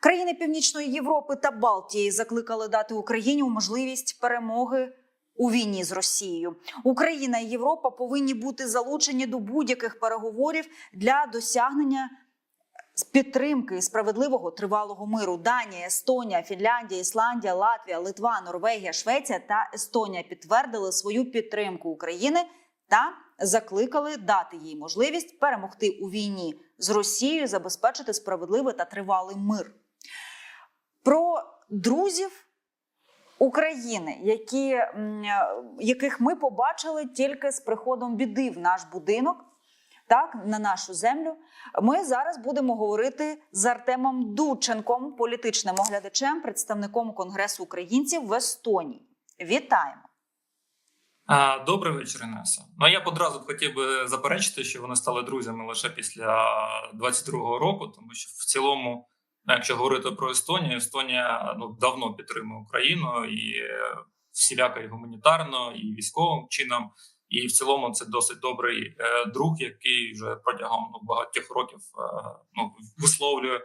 Країни Північної Європи та Балтії закликали дати Україні можливість перемоги. У війні з Росією Україна і Європа повинні бути залучені до будь-яких переговорів для досягнення підтримки справедливого тривалого миру. Данія, Естонія, Фінляндія, Ісландія, Латвія, Литва, Норвегія, Швеція та Естонія підтвердили свою підтримку України та закликали дати їй можливість перемогти у війні з Росією, забезпечити справедливий та тривалий мир. Про друзів України, які, яких ми побачили тільки з приходом біди в наш будинок, так, на нашу землю. Ми зараз будемо говорити з Артемом Дученком, політичним оглядачем, представником Конгресу українців в Естонії. Вітаємо! Добрий вечір, Інеса. Ну я б одразу хотів би заперечити, що вони стали друзями лише після 22-го року, тому що в цілому, ну, якщо говорити про Естонію, Естонія ну давно підтримує Україну і е, всіляко і гуманітарно, і військовим чином. І в цілому це досить добрий е, друг, який вже протягом ну, багатьох років е, ну, висловлює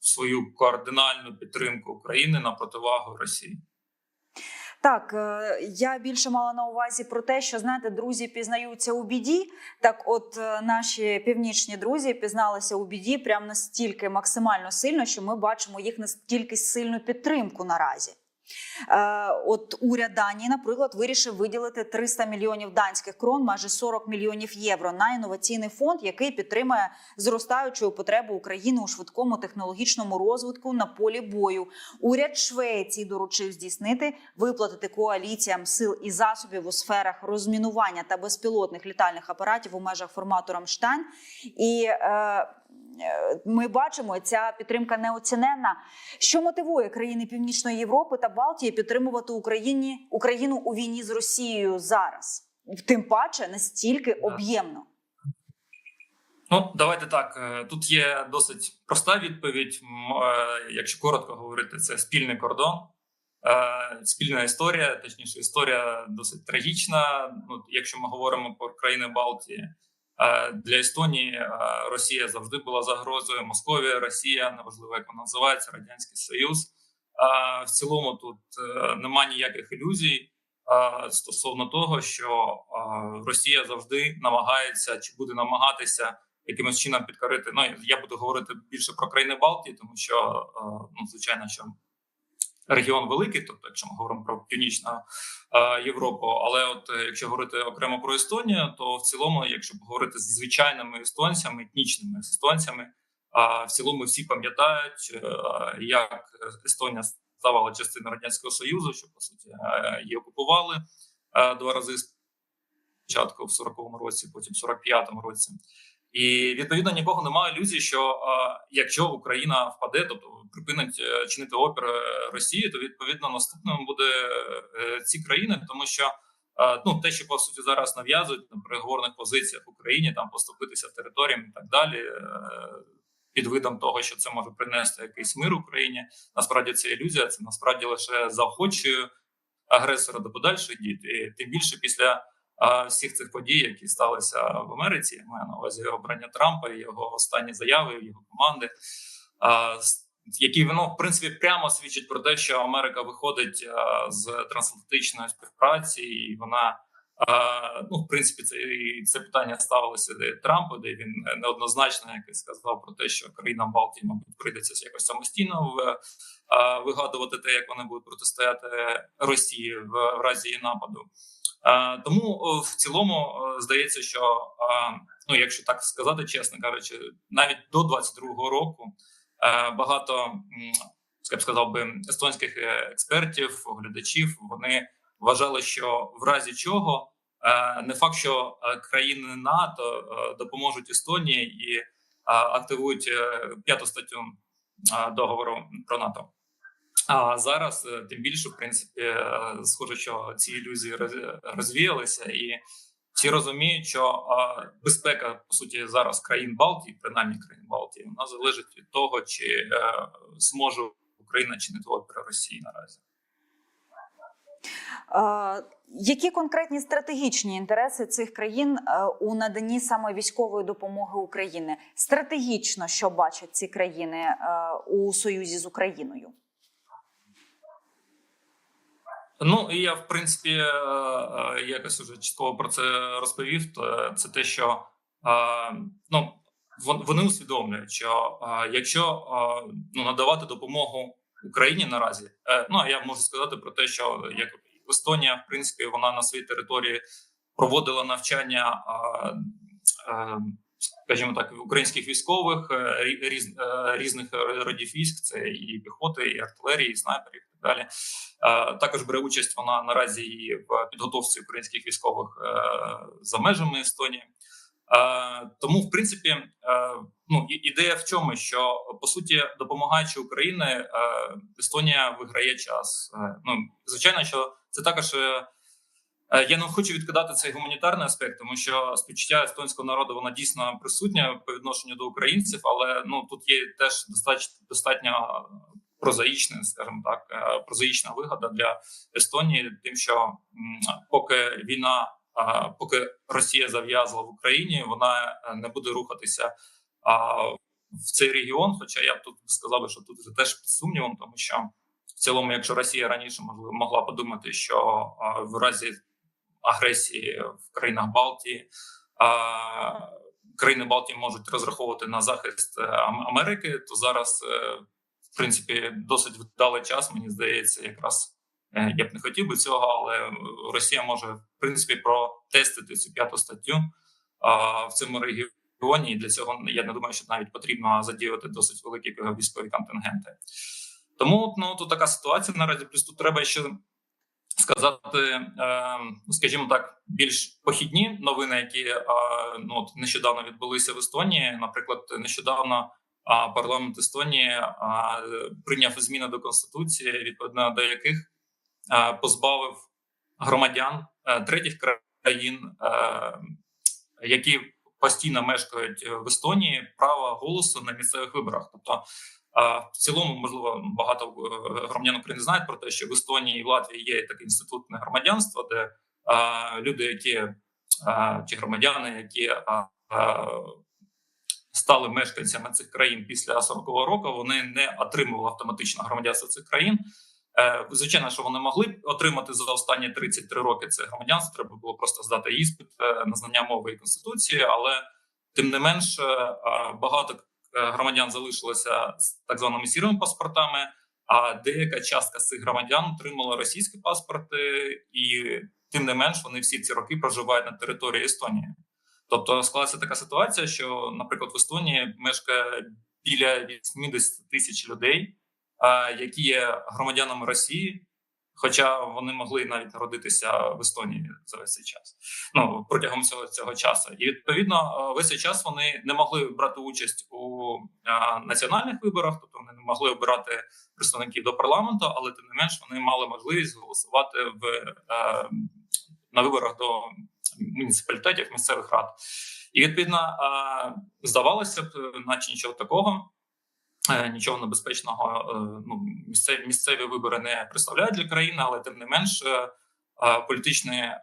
свою кардинальну підтримку України на противагу Росії. Так, е, я більше мала на увазі про те, що знаєте, друзі пізнаються у біді. Так, от е, наші північні друзі пізналися у біді прямо настільки максимально сильно, що ми бачимо їх настільки сильну підтримку наразі. От уряд Данії, наприклад, вирішив виділити 300 мільйонів данських крон, майже 40 мільйонів євро на інноваційний фонд, який підтримує зростаючу потребу України у швидкому технологічному розвитку на полі бою. Уряд Швеції доручив здійснити виплатити коаліціям сил і засобів у сферах розмінування та безпілотних літальних апаратів у межах формату Рамштайн. І е, ми бачимо, ця підтримка неоціненна. Що мотивує країни Північної Європи та Балтії підтримувати Україні Україну у війні з Росією зараз? Тим паче настільки об'ємно. Ну, давайте так. е, Тут є досить проста відповідь. Е, Якщо коротко говорити, це спільний кордон, Е, спільна історія, точніше, історія досить трагічна. Ну, якщо ми говоримо про країни Балтії, Е, для Естонії е, Росія завжди була загрозою. Московія, Росія, неважливо, як вона називається, Радянський Союз. Е, В цілому тут е, нема ніяких ілюзій е, стосовно того, що е, Росія завжди намагається чи буде намагатися якимось чином підкорити. Ну я буду говорити більше про країни Балтії, тому що е, ну звичайно, що регіон великий, тобто, якщо ми говоримо про північну е, Європу, але от е, якщо говорити окремо про Естонію, то в цілому, якщо говорити з звичайними естонцями, етнічними естонцями, а в цілому всі пам'ятають, е, як Естонія ставала частиною радянського союзу, що по суті е, її окупували е, два рази спочатку в 40-му році, потім в 45-му році. І відповідно нікого немає ілюзії, що е, якщо Україна впаде, тобто припинить е, чинити опір е, Росії, то відповідно наступним буде ці країни, тому що ну те, що по суті зараз нав'язують на переговорних позиціях в Україні, там поступитися територіям і так далі. Під видом того, що це може принести якийсь мир Україні, насправді це ілюзія. Це насправді лише заохочує агресора до подальших дій. І тим більше після всіх цих подій, які сталися в Америці, маю на увазі обрання Трампа, його останні заяви, його команди, які ну, в принципі прямо свідчать про те, що Америка виходить з трансатлантичної співпраці, і вона ну, в принципі, це це питання ставилося де Трампу, де він неоднозначно якось сказав про те, що країнам Балтії, мабуть, прийдеться якось самостійно в, вигадувати те, як вони будуть протистояти Росії в разі її нападу. Е, Тому в цілому здається, що е, ну, якщо так сказати, чесно кажучи, навіть до 22-го року е, багато я б сказав би естонських експертів, оглядачів вони вважали, що в разі чого не факт, що країни НАТО допоможуть Естонії і активують п'яту статтю договору про НАТО. А зараз е, тим більше, в принципі, е, схоже, що ці ілюзії роз- розвіялися, і всі розуміють, що безпека по суті зараз країн Балтії, принаймні країн Балтії, вона залежить від того, чи е, зможе Україна чинити опір Росії наразі. Які конкретні стратегічні інтереси цих країн у наданні саме військової допомоги України? Стратегічно, що бачать ці країни у союзі з Україною? Ну і я в принципі е, е, якось уже частково про це розповів. Це те, що е, ну вон- вони усвідомлюють, що якщо ну надавати допомогу Україні наразі, ну а я можу сказати про те, що як Естонія, в принципі, вона на своїй території проводила навчання. Скажімо так, українських військових рі- різ, різних родів військ, це і піхоти, і артилерії, і снайперів, далі. Е, Також бере участь вона наразі і в підготовці українських військових е, за межами Естонії. Е, Тому, в принципі, ну ідея в чому, що по суті, допомагаючи Україні, Естонія виграє час. Ну звичайно, що це також. Я не хочу відкидати цей гуманітарний аспект, тому що співчуття естонського народу вона дійсно присутня по відношенню до українців, але ну тут є теж достатньо достатньо прозаїчна, скажімо так, е, прозаїчна вигода для Естонії, тим, що поки війна, поки Росія зав'язла в Україні, вона е, не буде рухатися в цей регіон. Хоча я б тут сказав, що тут вже теж під сумнівом, тому що в цілому, якщо Росія раніше можливо могла подумати, що в разі агресії в країнах Балтії. Країни Балтії можуть розраховувати на захист е, Ам- Америки, то зараз, в принципі, досить вдалий час. Мені здається, якраз е, я б не хотів би цього, але Росія може в принципі протестити цю п'яту статтю а, в цьому регіоні. І для цього я не думаю, що навіть потрібно задіяти досить великі військові контингенти. Тому ну тут така ситуація наразі. Плюс тут треба ще сказати, е, ну, скажімо так, більш похідні новини, які ну от нещодавно відбулися в Естонії. Наприклад, нещодавно парламент Естонії прийняв зміни до конституції, відповідно до яких позбавив громадян е, третіх країн, е, які постійно мешкають в Естонії, права голосу на місцевих виборах. Тобто, в цілому, можливо, багато е, громадян України знають про те, що в Естонії і в Латвії є такий інститутне громадянство, де люди, які чи громадяни, які стали мешканцями цих країн після 40-го року, вони не отримували автоматично громадянство цих країн. Е, Звичайно, що вони могли б отримати за останні 33 роки це громадянство. Треба було просто здати іспит е, на знання мови і конституції, але тим не менш е, багато громадян залишилося з так званими сірими паспортами. А деяка частка з цих громадян отримала російські паспорти, і тим не менш вони всі ці роки проживають на території Естонії. Тобто склалася така ситуація, що, наприклад, в Естонії мешкає біля 80 тисяч людей, які є громадянами Росії, хоча вони могли навіть народитися в Естонії за весь цей час. Ну протягом цього цього часу, і відповідно весь цей час вони не могли брати участь у національних виборах, тобто вони не могли обирати представників до парламенту, але тим не менш вони мали можливість голосувати в е, на виборах до муніципалітетів місцевих рад. І відповідно е, здавалося б, наче нічого такого. е, Нічого небезпечного е, ну місцеві місцеві вибори не представляють для країни, але тим не менш е, е, політичні, е,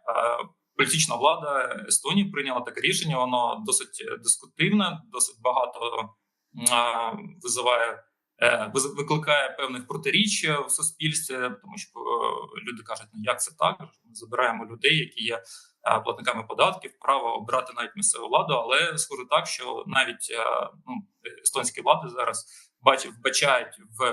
політична влада Естонії прийняла таке рішення. Воно досить дискутивне, досить багато визиває викликає певних протиріч в суспільстві, тому що люди кажуть, ну як це так? Ми забираємо людей, які є платниками податків, право обрати навіть місцеву владу, але схоже так, що навіть е, ну, естонські влади зараз бачать, вбачають в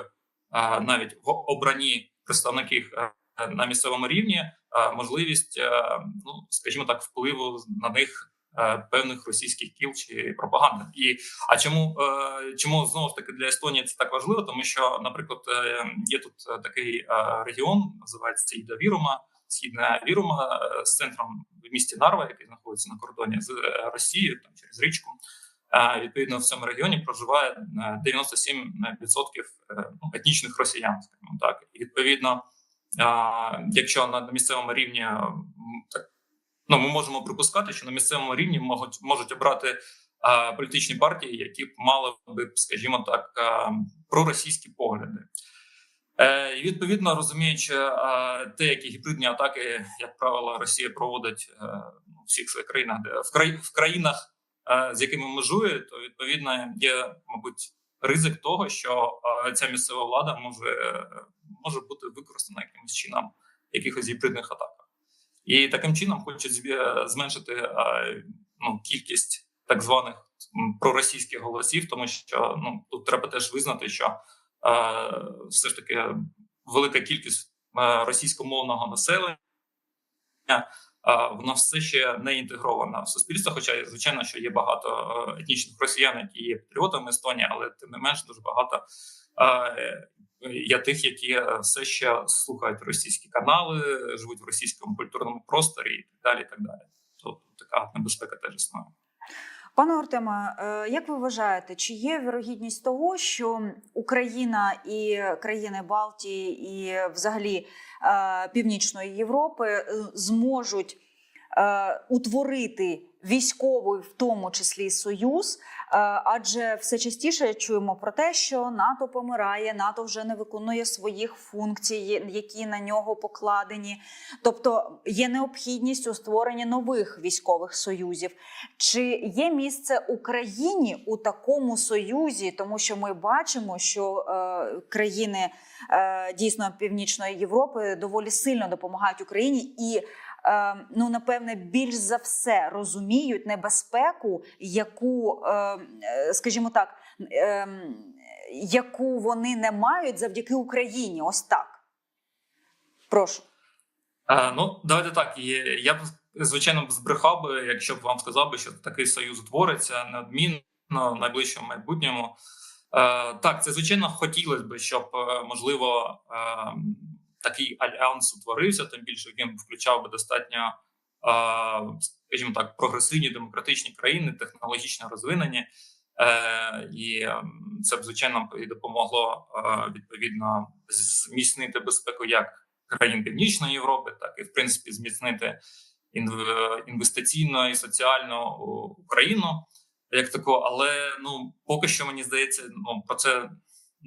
е, навіть в обранні представників е, на місцевому рівні е, можливість, е, ну скажімо так, впливу на них е, певних російських кіл чи пропаганди. І а чому е, чому знову ж таки для Естонії це так важливо? Тому що, наприклад, е, є тут е, такий е, регіон, називається Іда Вірума, східна Вірума е, з центром в місті Нарва, який знаходиться на кордоні з е, Росією, там через річку. Е, Відповідно, в цьому регіоні проживає е, 97% е, ну, етнічних росіян, скажімо так. І відповідно, якщо на місцевому рівні так ну ми можемо припускати, що на місцевому рівні можуть можуть обрати політичні партії, які б мали би, скажімо так, проросійські погляди. І відповідно розуміючи е, те, які гібридні атаки, як правило, Росія проводить е, у всіх своїх країнах, де в краї в країнах, е, з якими межує, то відповідно є, мабуть, ризик того, що ця місцева влада може, може бути використана якимось чином якихось гібридних атаках, і таким чином хочуть зменшити ну, кількість так званих проросійських голосів, тому що ну тут треба теж визнати, що все ж таки велика кількість е, російськомовного населення. е, Вона все ще не інтегрована в суспільство. Хоча звичайно, що є багато е, етнічних росіян, які є патріотами Естонії, але тим не менш дуже багато є тих, які все ще слухають російські канали, живуть в російському культурному просторі і так далі. І так далі. Тобто така небезпека теж існує. Пане Артеме, е, як ви вважаєте, чи є вірогідність того, що Україна і країни Балтії, і взагалі е, Північної Європи е, зможуть утворити військовий, в тому числі союз? Е, Адже все частіше чуємо про те, що НАТО помирає, НАТО вже не виконує своїх функцій, які на нього покладені. Тобто є необхідність у створенні нових військових союзів. Чи є місце Україні у такому союзі, тому що ми бачимо, що е, країни е, дійсно Північної Європи доволі сильно допомагають Україні і. Е, Ну, напевне, більш за все розуміють небезпеку, яку, е, е, скажімо так, яку вони не мають завдяки Україні. Ось так. Прошу. Е, ну, давайте так. Я б звичайно збрехав би, якщо б вам сказав би, що такий союз утвориться неодмінно в найближчому майбутньому. Так, це звичайно хотілося б, щоб можливо такий альянс утворився, тим більше він включав би достатньо, скажімо так, прогресивні демократичні країни, технологічно розвинені. Е, і ем, це б звичайно і допомогло е, відповідно зміцнити безпеку як країн Північної Європи, так і в принципі зміцнити інв- інвестиційно і соціально Україну як таку. Але ну поки що мені здається, ну про це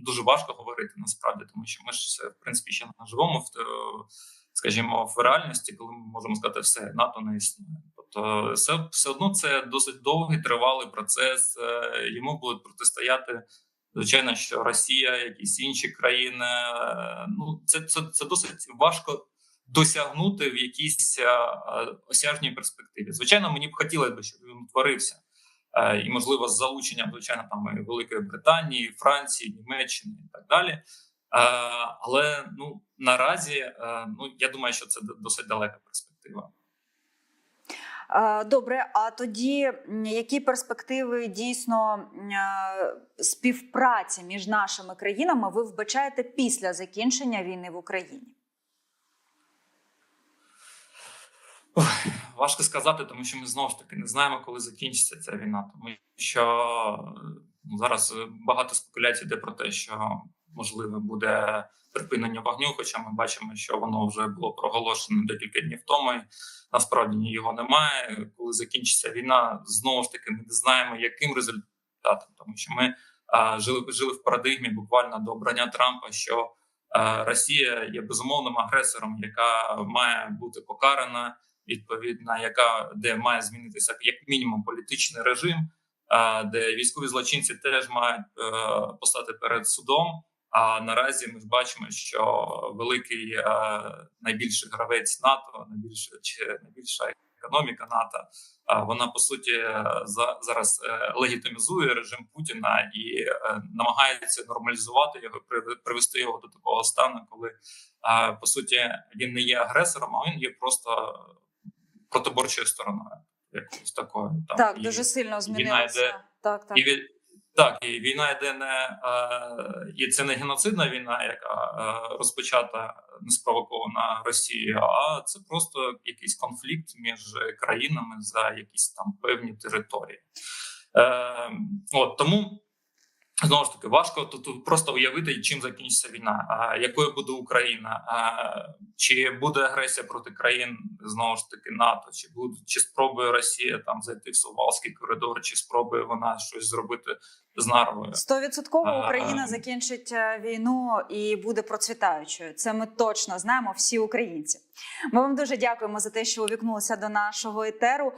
дуже важко говорити насправді, тому що ми ж все, в принципі ще не живемо в скажімо, в реальності, коли ми можемо сказати, все НАТО не існує. Тобто, все, все одно це досить довгий тривалий процес. е, Йому будуть протистояти. Звичайно, що Росія, якісь інші країни. е, Ну це, це, це досить важко досягнути в якійсь е, е, осяжній перспективі. Звичайно, мені б хотілося б, щоб він утворився. Е, І, можливо, з залученням, звичайно, там і Великої Британії, Франції, Німеччини і так далі. Е, Але ну наразі е, ну я думаю, що це досить далека перспектива. Добре, а тоді які перспективи дійсно співпраці між нашими країнами ви вбачаєте після закінчення війни в Україні? Важко сказати, тому що ми знову ж таки не знаємо, коли закінчиться ця війна. Тому що ну, зараз е, багато спекуляцій йде про те, що можливо буде припинення вогню. Хоча ми бачимо, що воно вже було проголошено декілька днів тому. і Насправді його немає. Коли закінчиться війна, знову ж таки ми не знаємо, яким результатом, тому що ми а, жили жили в парадигмі буквально до обрання Трампа, що Росія є безумовним агресором, яка має бути покарана відповідна, яка де має змінитися як мінімум політичний режим, де військові злочинці теж мають е, постати перед судом. А наразі ми ж бачимо, що великий е, найбільший гравець НАТО, найбільша чи найбільша економіка НАТО, вона по суті е, за зараз е, легітимізує режим Путіна і е, намагається нормалізувати його, привести його до такого стану, коли е, по суті він не є агресором, а він є просто протиборчою стороною. Якось такою там так, і- дуже сильно йде- Так, так. і від так, і війна йде не е, і це не геноцидна війна, яка е, розпочата неспровокована Росією, а це просто якийсь конфлікт між країнами за якісь там певні території. Е, от тому Знову ж таки, важко тут просто уявити, чим закінчиться війна, а якою буде Україна, а чи буде агресія проти країн знову ж таки НАТО, чи буде чи спробує Росія там зайти в Сувалський коридор, чи спробує вона щось зробити з Нарвою. Стовідсотково Україна а. закінчить е, війну і буде процвітаючою. Це ми точно знаємо, всі українці. Ми вам дуже дякуємо за те, що увікнулися до нашого етеру.